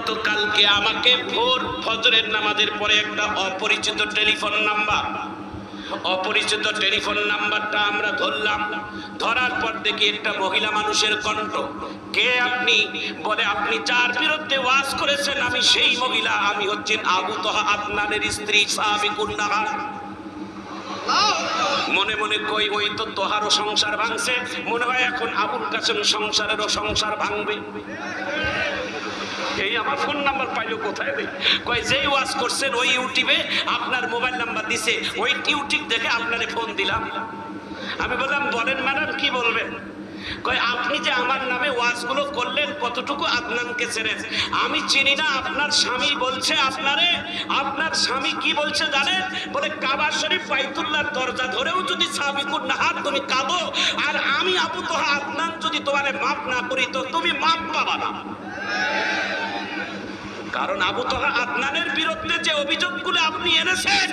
গতকালকে আমাকে ভোর ফজরের নামাজের পরে একটা অপরিচিত টেলিফোন নাম্বার। অপরিচিত টেলিফোন নাম্বারটা আমরা ধরলাম। ধরার পর দেখি একটা মহিলা মানুষের কণ্ঠ, কে আপনি? বলে, আপনি যার বিরুদ্ধে ওয়াজ করেছেন, আমি সেই মহিলা। আমি হচ্ছেন আবু তহা আপনাদের স্ত্রী সাহাবিকুন নাহার মনে মনে কই, ওই তো তোহারও সংসার ভাঙছে। মনে হয় এখন আবুল কাসেম সংসারেরও সংসার ভাঙবে। এই আমার ফোন নাম্বার পাইলো কোথায় দেই? কয়, যেই ওয়াজ করছেন ওই ইউটিউবে আপনার মোবাইল নাম্বার দিছে, ওই ইউটিউব দেখে আপনারে ফোন দিলাম। আমি বললাম, বলেন ম্যাডাম, কি বলবেন? কয়, আপনি যে আমার নামে ওয়াজগুলো করলেন, কতটুকু আদনানকে ছেড়েন আমি চিনি না, আপনার স্বামী বলছে আপনারে, আপনার স্বামী কি বলছে জানেন? বলে কাবা শরীফ বাইতুল্লাহর দরজা ধরেও যদি সাবিকুর নাহার তুমি কাঁদো, আর আমি আবু তোহা আদনান যদি তোমারে মাপ না করি, তো তুমি মাপ পাবা না। কারণ আবু তহা আদনানের বিরুদ্ধে যে অভিযোগগুলো আপনি এনেছেন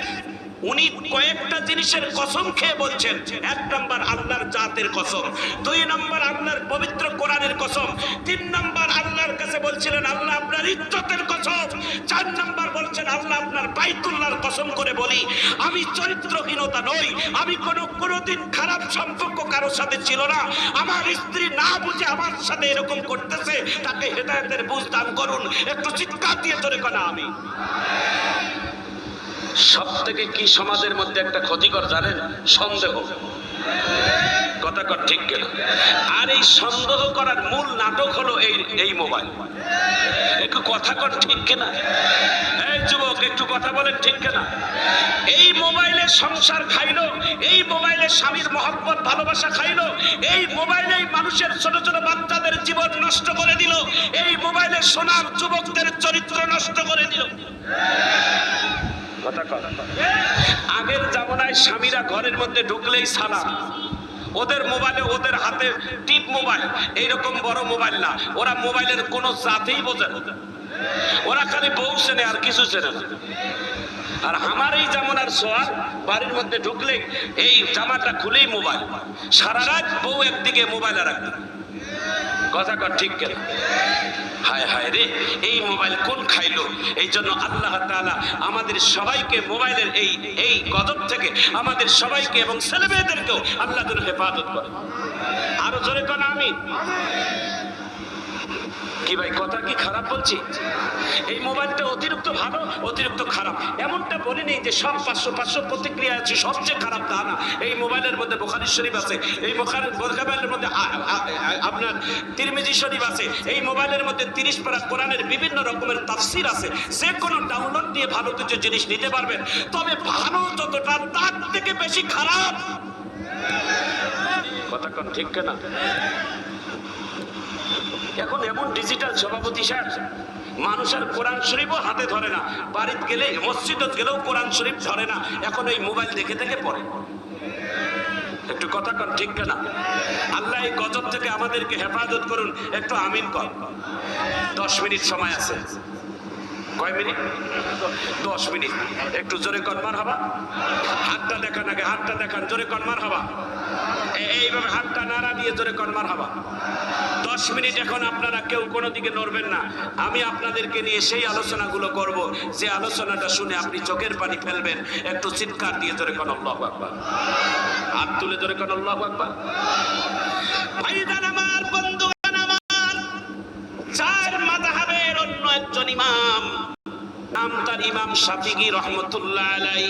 উনি কয়েকটা জিনিসের কসম খেয়ে বলছেন। এক নম্বর আল্লাহর জাতের কসম, দুই নম্বর আল্লাহর পবিত্র কোরআনের কসম, তিন নম্বর আল্লাহর কাছে বলছিলেন, আল্লাহ আপনার ইজ্জতের কসম। চার নম্বর বলছেন, আল্লাহ আপনার বাইতুল্লাহর কসম করে বলি, আমি চরিত্রহীনতা নই, আমি কোনো, কোনোদিন খারাপ সম্পর্ক কারোর সাথে ছিল না। আমার স্ত্রী না বুঝে আমার সাথে এরকম করতেছে, তাকে হেদায়তের বুঝ দান করুন। একটু চিৎকার দিয়ে ধরে কনা আমি। সব থেকে কি সমাজের মধ্যে একটা ক্ষতিকর জানেন? সন্দেহ। কথা কর, ঠিক কেন আর এই সন্দেহ করার মূল নাটক হলো এই এই মোবাইল। একটু কথা কর, ঠিক কেনা? এই যুবক, একটু কথা বলেন, ঠিক কেনা? এই মোবাইলে সংসার খাইলো, এই মোবাইলে স্বামীর মহব্বত, ভালোবাসা খাইলো, এই মোবাইলে মানুষের ছোট ছোট বাচ্চাদের জীবন নষ্ট করে দিল, এই মোবাইলে সোনার যুবকদের চরিত্র নষ্ট করে দিল। কথা। আগের জামানায় স্বামীরা ঘরের মধ্যে ঢুকলেই সালাম। ওদের মোবাইলে ওদের হাতে টিপ মোবাইল। এইরকম বড় মোবাইল না। ওরা মোবাইলের কোনো জাতেই বোঝে ওরা খালি বউ চেনে আর কিছু চেনে না। আর আমার এই জামানার সোয়ার বাড়ির মধ্যে ঢুকলে এই জামাটা খুলেই মোবাইল। সারা রাত বউ একদিকে মোবাইল আর একদিকে কথা কর, ঠিক কেন। হায় হায় রে, এই মোবাইল কোন খাইলো? এই জন্য আল্লাহ তাআলা আমাদের সবাইকে মোবাইলের এই এই গজব থেকে আমাদের সবাইকে এবং ছেলেমেয়েদেরকেও আল্লাহ হেফাজত করে আরও জোরে কেন আমি কি ভাই, কথা কি খারাপ বলছি? এই মোবাইলটা অতিরিক্ত ভালো, অতিরিক্ত খারাপ। এমনটা বলিনি যে সব পাঁচশো পাঁচশো প্রতিক্রিয়া আছে, সবচেয়ে খারাপ তা না। এই মোবাইলের মধ্যে বোখারি শরীফ আছে, এই মোবাইলের মধ্যে আপনার তিরমিজি শরীফ আছে, এই মোবাইলের মধ্যে তিরিশ পারা কোরআনের বিভিন্ন রকমের তাফসির আছে। যে কোনো ডাউনলোড দিয়ে ভালো কিছু জিনিস নিতে পারবেন। তবে ভালো যতটা, তার থেকে বেশি খারাপ। কথা কন, ঠিক না এখন এমন ডিজিটাল সভাপতি সাহেব মানুষ আর কোরআন শরীফও হাতে ধরে না। বাড়িতে গেলে মসজিদত গেলেও কোরআন শরীফ ধরে না। এখন এই মোবাইল দেখে দেখে পড়ে। একটু কথা কন, ঠিক না? আল্লাহ এই গজব থেকে আমাদেরকে হেফাজত করুন। একটু আমিন কর দশ মিনিট সময় আছে। কয় মিনিট? দশ মিনিট। একটু জোরে কনমার হবা। হাতটা দেখান আগে, হাতটা দেখান, জোরে কনমার হবা। এইভাবে হাতটা নাড়া দিয়ে জোরে কনমার হবা। দশ মিনিট এখন আপনারা কেউ কোনো দিকে নড়বেন না। আমি আপনাদেরকে নিয়ে সেই আলোচনাগুলো করব। যে আলোচনাটা শুনে আপনি চোখের পানি ফেলবেন। একটু চিৎকার দিয়ে ধরে কোন, আল্লাহ আকবার। হাত তুলে ধরে কোন, আল্লাহ আকবার। ভাইজান আমার, বন্ধুগণ আমার, চার মাযহাবের অন্য একজন ইমাম। নাম তার ইমাম শাফিগি রহমতুল্লাহ আলাই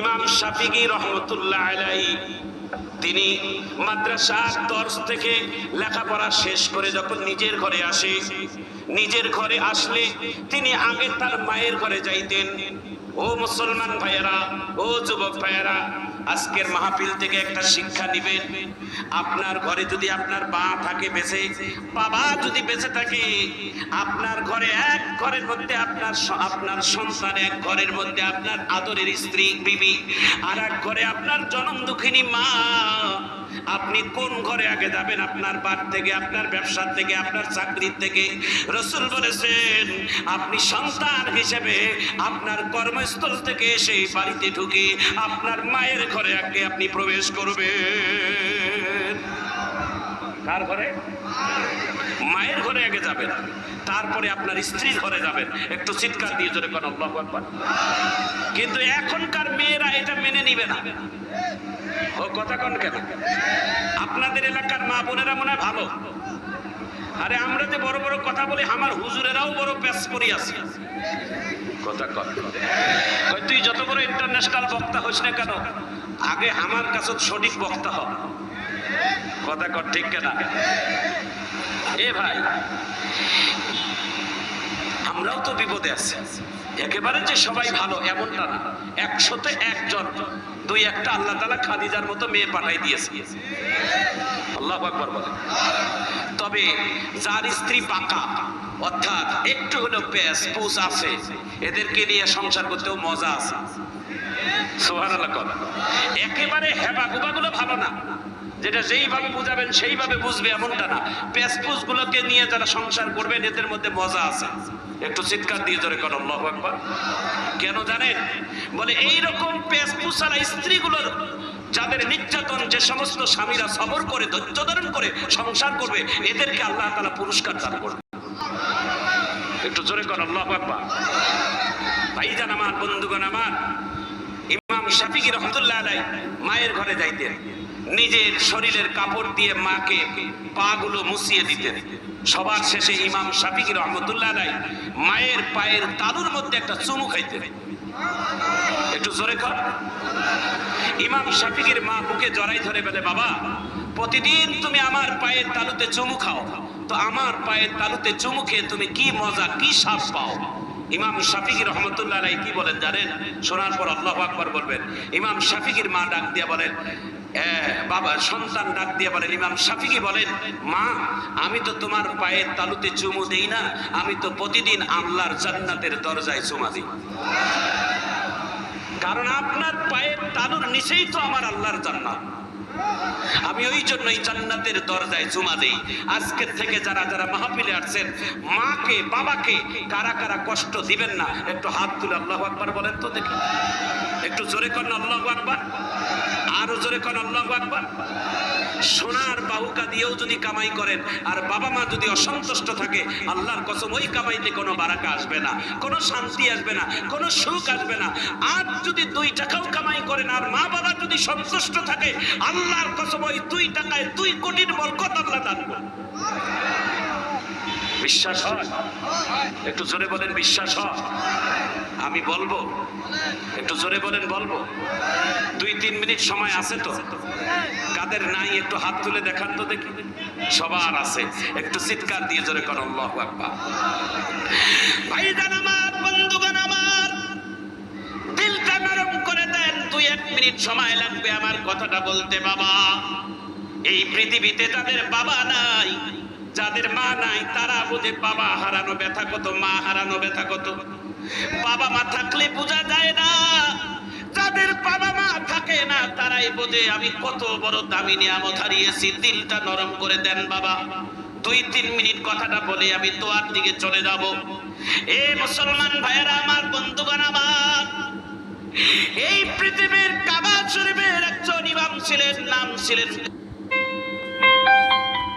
ইমাম শাফিগি রহমতুল্লাহ আলাই তিনি মাদ্রাসার দর্শ থেকে লেখাপড়া শেষ করে যখন নিজের ঘরে আসে, নিজের ঘরে আসলে তিনি আগে তার মায়ের ঘরে যাইতেন। ও মুসলমান ভাইয়েরা, ও যুবক ভাইয়েরা, আজকের মাহফিল থেকে একটা শিক্ষা নিবেন। আপনার ঘরে যদি আপনার মা থাকে বেঁচে, বাবা যদি বেঁচে থাকে, আপনার ঘরে এক ঘরের মধ্যে আপনার আপনার সন্তান, এক ঘরের মধ্যে আপনার আদরের স্ত্রী, বিবি আর এক ঘরে আপনার জনম দুঃখিনী মা আপনি কোন ঘরে আগে যাবেন? আপনার বার থেকে, আপনার ব্যবসার থেকে, আপনার চাকরির থেকে? রসুল বলেছেন, আপনি সন্তান হিসেবে আপনার কর্মস্থল থেকে সেই বাড়িতে ঢুকে আপনার মায়ের ঘরে আগে আপনি প্রবেশ করবেন। কার ঘরে? মায়ের ঘরে আগে যাবেন তারপরে আপনার স্ত্রীর ঘরে যাবেন একটু চিৎকার দিয়ে জোরে কোন, আল্লাহু কিন্তু এখনকার মেয়েরা এটা মেনে নিবে না। ও কথা কন কেন? আপনাদের এলাকার মা বোনেরা মনে হয় ভালো। আরে আমরা যে বড় বড় কথা বলি, আমার হুজুরেরাও বড় পেশ করি আছি। কথা কন। তুই যত বড় ইন্টারন্যাশনাল বক্তা হোস না কেন, আগে আমার কাছে সঠিক বক্তা হ। কথা কর, ঠিক কেনা। এ ভাই, আমরাও তো বিপদে আছি। একেবারে যে সবাই ভালো, এমনটা না। একশোতে একজন, দুই একটা আল্লাহ তালা খাদিজার মতো মেয়ে পাঠাই দিয়েছে। আল্লাহ আকবর বলে। তবে যার স্ত্রী পাকা, অর্থাৎ একটু হলেও পেস পুস আছে, এদেরকে নিয়ে সংসার করতেও মজা আছে। কর। একেবারে হেবা গুলো ভালো না। যেটা যেইভাবে বুঝাবেন, সেইভাবে বুঝবে এমনটা না। পেসপুস গুলোকে নিয়ে যারা সংসার করবেন এদের মধ্যে মজা আছে। একটু চিৎকার দিয়ে ধরে কর আল্লাহু আকবার। কেন জানেন? বলে এই রকম পেসপুসালা স্ত্রীগুলোর, যাদের নির্যাতন, যে সমস্ত স্বামীরা সবর করে, ধৈর্য ধারণ করে সংসার করবে, এদেরকে আল্লাহ তাআলা পুরস্কার দান করবে। একটু জোরে কর আল্লাহু আকবার। ভাইজান আমার, বন্ধুগণ আমার, ইমাম শাফিকি রহমতুল্লাহ আলাই মায়ের ঘরে যাইতেন। নিজের শরীরের কাপড় দিয়ে মাকে পাগুলো মুছিয়ে দিতেন। সবার শেষে ইমাম শাফিকি রহমতুল্লাহ আলাই মায়ের পায়ের তালুর মধ্যে একটা চুমু খাইতেন। একটু জোরে কর। ইমাম শাফিকির মা বুকে জড়াই ধরে বলে বাবা প্রতিদিন তুমি আমার পায়ের তালুতে চুমু খাও। তো আমার পায়ের তালুতে চুমু খেয়ে তুমি কি মজা কি স্বাদ পাও? ইমাম শাফিকি রহমতুল্লাহ কি বলেন জানেন? শোনার পর আল্লাহ আকবর বলবেন। ইমাম শাফিকির মা ডাক দিয়া বলেন "এ, বাবা, সন্তান ডাক দিয়ে বলেন, ইমাম শাফিকি বলেন, মা, আমি তো তোমার পায়ের তালুতে চুমু দেই না, আমি তো প্রতিদিন আল্লাহর জান্নাতের দরজায় চুমা দিই। কারণ আপনার পায়ের তালুর নিচেই তো আমার আল্লাহর জান্নাত। আমি ওই জন্যই জান্নাতের দরজায় জুমা দেই। আজকের থেকে যারা যারা মাহফিলে আসছেন, মাকে, বাবাকে কারা কারা কষ্ট দিবেন না, একটু হাত তুলে আল্লাহ আকবার বলেন তো দেখি। একটু জোরে করেন আল্লাহ আকবার। আরও জোরে করেন আল্লাহ আকবার। সোনার বাহুকা দিয়েও যদি কামাই করেন, আর বাবা মা যদি অসন্তুষ্ট থাকে, আল্লাহর কসম, ওই কামাইতে কোনো বারাকা আসবে না, কোনো শান্তি আসবে না, কোনো সুখ আসবে না। আর যদি দুই টাকাও কামাই করেন, আর মা বাবা যদি সন্তুষ্ট থাকে, আল্লাহর কসম, ওই দুই টাকায় দুই কোটির বরকত আল্লাহ দান বিশ্বাস হয়? একটু জোরে বলেন, বিশ্বাস হয়? আমি বলব? একটু জোরে বলেন, বলব? দুই, তিন মিনিট সময় আছে তো? কাদের নাই, একটু হাত তুলে দেখান তো দেখি। সবার আছে। একটু চিৎকার দিয়ে জোরে করো আল্লাহু আকবার। ভাইজান আমার, বন্ধুগণ আমার, দিলটা নরম করে দেন। দুই, এক মিনিট সময় লাগবে আমার কথাটা বলতে, বাবা। এই পৃথিবীতে যাদের বাবা নাই, যাদের মা নাই, তারা বুঝে বাবা হারানো ব্যথা কত, মা হারানো ব্যথা কত? বাবা মা থাকলে বোঝা যায় না। যাদের বাবা মা থাকে না, তারাই বোঝে আমি কত বড় দামি নিয়ামত হারিয়েছি, দিলটা নরম করে দেন বাবা। দুই, তিন মিনিট কথাটা বলে আমি তোয়ার দিকে চলে যাব। এ মুসলমান ভাইয়েরা, আমার বন্ধুগণ আমার, এই পৃথিবীর কাবা শরীফের একজন ইমাম ছিলেন, নাম ছিলেন